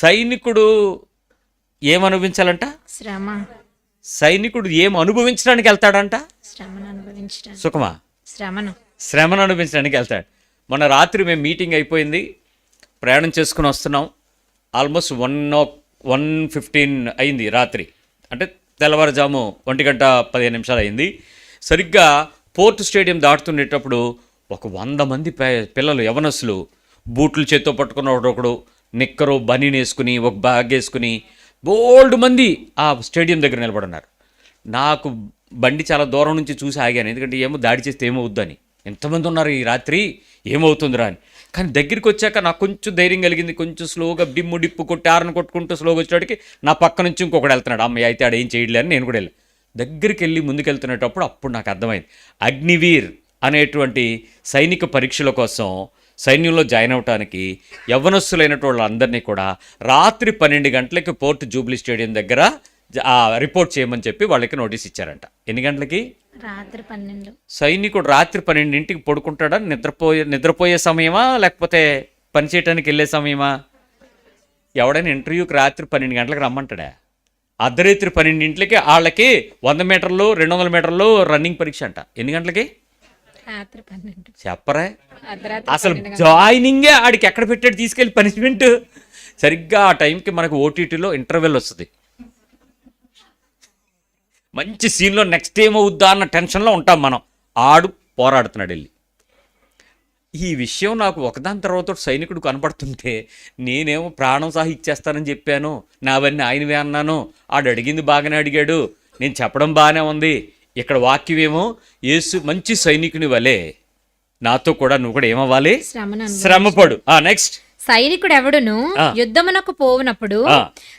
సైనికుడు ఏం అనుభవించాలంట శ్రమ. సైనికుడు ఏం అనుభవించడానికి వెళ్తాడంట? శ్రమను సుఖమా? శ్రమను. శ్రమను అనుభవించడానికి వెళ్తాడు. మొన్న రాత్రి మేము మీటింగ్ అయిపోయింది. ప్రయాణం చేసుకుని వస్తున్నాం. Almost one o one fifteen అయింది రాత్రి. అంటే తెల్లవారుజాము ఒంటి గంట పదిహేను నిమిషాలు అయింది. సరిగ్గా పోర్ట్ స్టేడియం దాటుతుండేటప్పుడు ఒక వంద మంది పిల్లలు యవనస్తులు బూట్లు చేత్తో పట్టుకున్న ఒకడు నిక్కరు బనీన్ వేసుకుని ఒక బ్యాగ్ వేసుకుని బోల్డ్ మంది ఆ స్టేడియం దగ్గర నిలబడున్నారు. నాకు బండి చాలా దూరం నుంచి చూసి ఆగాను. ఎందుకంటే ఏమో దాడి చేస్తే ఏమవుద్దని ఎంతమంది ఉన్నారు ఈ రాత్రి? ఏమవుతుందిరా అని. కానీ దగ్గరికి వచ్చాక నాకు కొంచెం ధైర్యం కలిగింది. కొంచెం స్లోగా డిమ్ము డిప్పు కొట్టి ఆరను కొట్టుకుంటూ స్లోగా వచ్చేటికి నా పక్క నుంచి ఇంకొకటి వెళ్తున్నాడు. అమ్మాయి అయితే ఆడ ఏం చేయట్లే నేను కూడా వెళ్ళాను. దగ్గరికి వెళ్ళి ముందుకెళ్తున్నప్పుడు అప్పుడు నాకు అర్థమైంది. అగ్నివీర్ అనేటువంటి సైనిక పరీక్షల కోసం సైన్యంలో జాయిన్ అవడానికి యవ్వనస్తులైనటువంటి వాళ్ళందరినీ కూడా రాత్రి పన్నెండు గంటలకి పోర్ట్ జూబ్లీ స్టేడియం దగ్గర రిపోర్ట్ చేయమని చెప్పి వాళ్ళకి నోటీస్ ఇచ్చారంట. ఎన్ని గంటలకి? రాత్రి పన్నెండు. సైనికుడు రాత్రి పన్నెండింటికి పడుకుంటాడా? నిద్రపోయే నిద్రపోయే సమయమా? లేకపోతే పని చేయడానికి వెళ్ళే సమయమా? ఎవడైనా ఇంటర్వ్యూకి రాత్రి పన్నెండు గంటలకు రమ్మంటాడా? అర్ధరాత్రి పన్నెండింటికి వాళ్ళకి వంద మీటర్లు రెండు వందల మీటర్లు రన్నింగ్ పరీక్ష అంట. ఎన్ని గంటలకి? చెప్పరా? అసలు జాయినింగే ఆడికి ఎక్కడ పెట్టాడు తీసుకెళ్ళి పనిష్మెంట్? సరిగ్గా ఆ టైంకి మనకు ఓటీటీలో ఇంటర్వెల్ వస్తుంది. మంచి సీన్లో నెక్స్ట్ ఏమవుద్దా అన్న టెన్షన్లో ఉంటాం మనం. ఆడు పోరాడుతున్నాడు వెళ్ళి. ఈ విషయం నాకు ఒకదాని తర్వాత సైనికుడు కనపడుతుంటే నేనేమో ప్రాణం సహా ఇచ్చేస్తానని చెప్పాను. నావన్నీ ఆయనవే అన్నాను. ఆడు అడిగింది బాగానే అడిగాడు. నేను చెప్పడం బాగానే ఉంది. ఇక్కడ వాక్యం ఏమో యేసు మంచి సైనికుని వలె నాతో కూడా నువ్వు కూడా ఏమవ్వాలి? శ్రమపడు. నెక్స్ట్ సైనికుడెవడును? యుద్ధమునకు పోవునప్పుడు.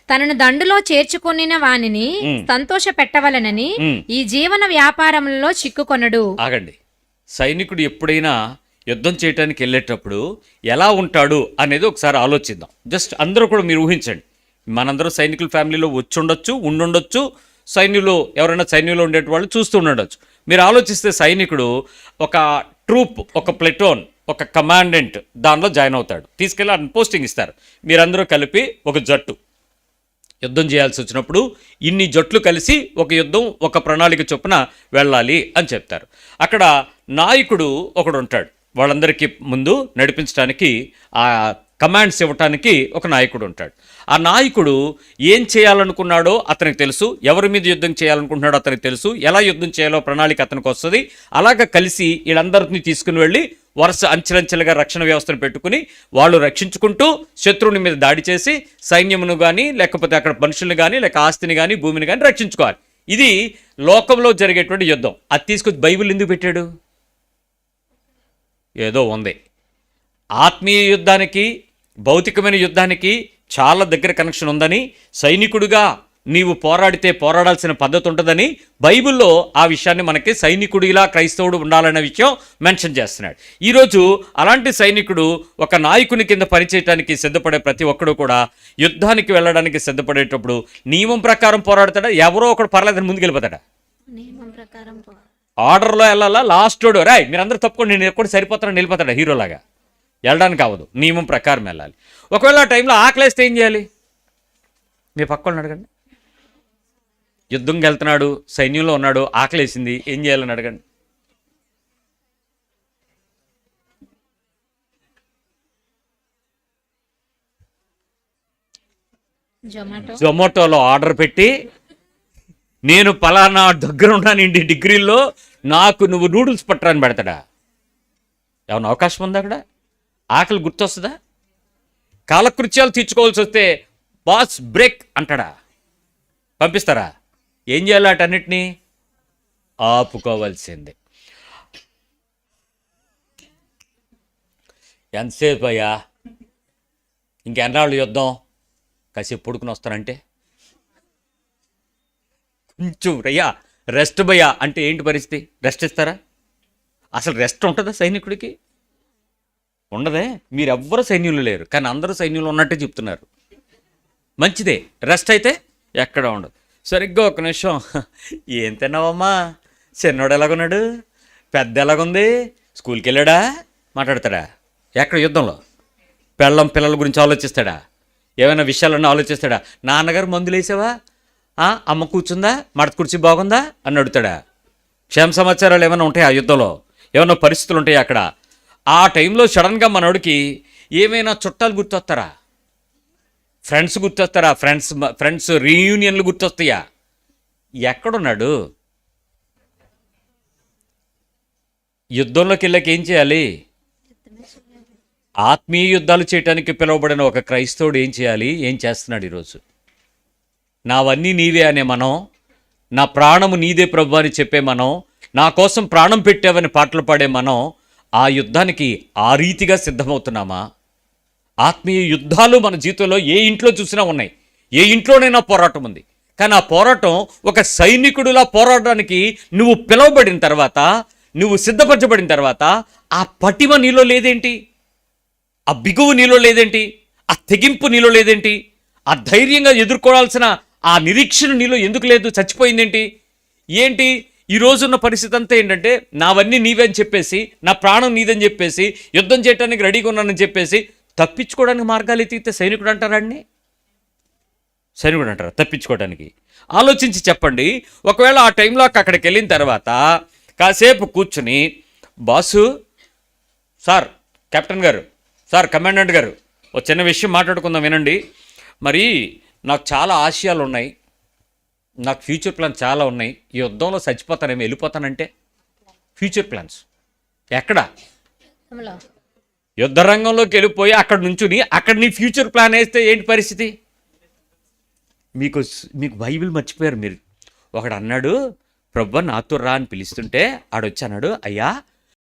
తనను దండులో చేర్చుకొనిన వానిని సంతోష పెట్టవలనని ఈ జీవన వ్యాపారంలో చిక్కుకొనడు. ఆగండి. సైనికుడు ఎప్పుడైనా యుద్ధం చేయడానికి వెళ్ళేటప్పుడు ఎలా ఉంటాడు అనేది ఒకసారి ఆలోచిద్దాం. జస్ట్ అందరూ కూడా మీరు ఊహించండి. మనందరం సైనికుల ఫ్యామిలీలో వచ్చి ఉండొచ్చు ఉండుండొచ్చు సైన్యులు ఎవరైనా సైన్యులు ఉండేటి వాళ్ళు చూస్తూ ఉండొచ్చు. మీరు ఆలోచిస్తే సైనికుడు ఒక ట్రూప్ ఒక ప్లెటోన్ ఒక కమాండెంట్ దానిలో జాయిన్ అవుతాడు. తీసుకెళ్ళి అతను పోస్టింగ్ ఇస్తారు. మీరందరూ కలిపి ఒక జట్టు. యుద్ధం చేయాల్సి వచ్చినప్పుడు ఇన్ని జట్లు కలిసి ఒక యుద్ధం ఒక ప్రణాళిక చొప్పున వెళ్ళాలి అని చెప్తారు. అక్కడ నాయకుడు ఒకడు ఉంటాడు. వాళ్ళందరికీ ముందు నడిపించడానికి ఆ కమాండ్స్ ఇవ్వటానికి ఒక నాయకుడు ఉంటాడు. ఆ నాయకుడు ఏం చేయాలనుకున్నాడో అతనికి తెలుసు ఎవరి మీద యుద్ధం చేయాలనుకుంటున్నాడో అతనికి తెలుసు ఎలా యుద్ధం చేయాలో ప్రణాళిక అతనికి వస్తుంది. అలాగ కలిసి వీళ్ళందరినీ తీసుకుని వెళ్ళి వరుస అంచెలంచెలుగా రక్షణ వ్యవస్థను పెట్టుకుని వాళ్ళు రక్షించుకుంటూ శత్రువుని మీద దాడి చేసి సైన్యమును కానీ లేకపోతే అక్కడ మనుషుల్ని కానీ లేక ఆస్తిని కానీ భూమిని కానీ రక్షించుకోవాలి. ఇది లోకంలో జరిగేటువంటి యుద్ధం. అది తీసుకొచ్చి బైబిల్ ఎందుకు పెట్టాడు? ఏదో ఉంది. ఆత్మీయ యుద్ధానికి భౌతికమైన యుద్ధానికి చాలా దగ్గర కనెక్షన్ ఉందని సైనికుడిగా నీవు పోరాడితే పోరాడాల్సిన పద్ధతి ఉంటుందని బైబిల్లో ఆ విషయాన్ని మనకి సైనికుడిలా క్రైస్తవుడు ఉండాలనే విషయం మెన్షన్ చేస్తున్నాడు. ఈరోజు అలాంటి సైనికుడు ఒక నాయకుని కింద పనిచేయడానికి సిద్ధపడే ప్రతి ఒక్కడు కూడా యుద్ధానికి వెళ్ళడానికి సిద్ధపడేటప్పుడు నియమం ప్రకారం పోరాడతాడా? ఎవరో ఒకడు పర్లేదని ముందుకు వెళ్ళిపోతాడా నియమం ప్రకారం పో- ఆర్డర్లో వెళ్ళాలా? లాస్ట్ రోడ్ రాయ్ మీరందరూ తప్పుకొని నేను ఎక్కడ సరిపోతానని వెళ్ళిపోతాడా హీరోలాగా? వెళ్ళడానికి అవ్వదు. నియమం ప్రకారం వెళ్ళాలి. ఒకవేళ ఆ టైంలో ఆకలేస్తే ఏం చేయాలి? మీ పక్క వాళ్ళని అడగండి. యుద్ధంకి వెళ్తున్నాడు సైన్యంలో ఉన్నాడు ఆకలేసింది ఏం చేయాలని అడగండి. జొమాటో జొమాటోలో ఆర్డర్ పెట్టి నేను పలానా దగ్గర ఉన్నాను ఇంటి డిగ్రీలో నాకు నువ్వు నూడిల్స్ పట్టరాని పెడతాడా? ఏమన్నా అవకాశం ఉందా అక్కడ? ఆకలి గుర్తొస్తుందా? కాలకృత్యాలు తీర్చుకోవాల్సి వస్తే బాస్ బ్రేక్ అంటాడా? పంపిస్తారా? ఏం చేయాలి అటన్నిటినీ ఆపుకోవాల్సిందే. ఎంతసేపు అయ్యా? ఇంకెన్నాళ్ళు యుద్ధం? కాసేపు పడుకుని వస్తానంటే? కొంచెం రయ్యా రెస్ట్ భయ్యా. అంటే ఏంటి పరిస్థితి? రెస్ట్ ఇస్తారా? అసలు రెస్ట్ ఉంటుందా సైనికుడికి? ఉండదే మీరు ఎవ్వరు సైన్యులు లేరు కానీ అందరూ సైన్యులు ఉన్నట్టే చెప్తున్నారు. మంచిదే రెస్ట్ అయితే ఎక్కడ ఉండదు. సరిగ్గా ఒక నిమిషం. ఏం తిన్నావమ్మా? చిన్నోడు ఎలాగున్నాడు? పెద్ద ఎలాగుంది? స్కూల్కి వెళ్ళాడా? మాట్లాడతాడా? ఎక్కడ యుద్ధంలో? పెళ్ళం పిల్లల గురించి ఆలోచిస్తాడా? ఏమైనా విషయాలన్నీ ఆలోచిస్తాడా? నాన్నగారు మందులు వేసావా? అమ్మ కూర్చుందా? మడత కుర్చీ బాగుందా? అని అడుగుతాడా. క్షేమ సమాచారాలు ఏమైనా ఉంటాయా ఆ యుద్ధంలో? ఏమైనా పరిస్థితులు ఉంటాయా అక్కడ? ఆ టైంలో సడన్గా మనోడికి ఏమైనా చుట్టాలు గుర్తొస్తారా? ఫ్రెండ్స్ గుర్తొస్తారా? ఫ్రెండ్స్ ఫ్రెండ్స్ రీయూనియన్లు గుర్తొస్తాయా? ఎక్కడున్నాడు? యుద్ధంలోకి వెళ్ళాక ఏం చేయాలి? ఆత్మీయ యుద్ధాలు చేయడానికి పిలువబడిన ఒక క్రైస్తవుడు ఏం చేయాలి? ఏం చేస్తున్నాడు ఈరోజు? నావన్నీ నీవే అనే మనం నా ప్రాణము నీదే ప్రభు అని చెప్పే మనం నా కోసం ప్రాణం పెట్టావని పాటలు పాడే మనం ఆ యుద్ధానికి ఆ రీతిగా సిద్ధమవుతున్నామా? ఆత్మీయ యుద్ధాలు మన జీవితంలో ఏ ఇంట్లో చూసినా ఉన్నాయి. ఏ ఇంట్లోనైనా పోరాటం ఉంది. కానీ ఆ పోరాటం ఒక సైనికుడిలా పోరాడడానికి నువ్వు పిలువబడిన తర్వాత నువ్వు సిద్ధపరచబడిన తర్వాత ఆ పటిమ నీలో లేదేంటి? ఆ బిగువు నీలో లేదేంటి? ఆ తెగింపు నీలో లేదేంటి? ఆ ధైర్యంగా ఎదుర్కోవాల్సిన ఆ నిరీక్షణ నీలో ఎందుకు లేదు? చచ్చిపోయిందేంటి? ఏంటి? ఈ రోజున్న పరిస్థితి అంతా ఏంటంటే నావన్నీ నీవని చెప్పేసి నా ప్రాణం నీదని చెప్పేసి యుద్ధం చేయడానికి రెడీగా ఉన్నానని చెప్పేసి తప్పించుకోవడానికి మార్గాలు ఎత్తితే సైనికుడు అంటారండి సైనికుడు అంటారా? తప్పించుకోవడానికి ఆలోచించి చెప్పండి. ఒకవేళ ఆ టైంలో అక్కడికి వెళ్ళిన తర్వాత కాసేపు కూర్చుని బాసు సార్ కెప్టెన్ గారు సార్ కమాండెంట్ గారు ఒక చిన్న విషయం మాట్లాడుకుందాం వినండి. మరి నాకు చాలా ఆశయాలు ఉన్నాయి నాకు ఫ్యూచర్ ప్లాన్స్ చాలా ఉన్నాయి. ఈ యుద్ధంలో చచ్చిపోతానేమో వెళ్ళిపోతానంటే ఫ్యూచర్ ప్లాన్స్. ఎక్కడ. యుద్ధ రంగంలోకి వెళ్ళిపోయి అక్కడ నుంచుని అక్కడ నీ ఫ్యూచర్ ప్లాన్ వేస్తే ఏంటి పరిస్థితి? మీకు మీకు బైబిల్ మర్చిపోయారు మీరు. ఒకడు అన్నాడు ప్రభు నాతో రా అని పిలుస్తుంటే ఆడొచ్చి అన్నాడు అయ్యా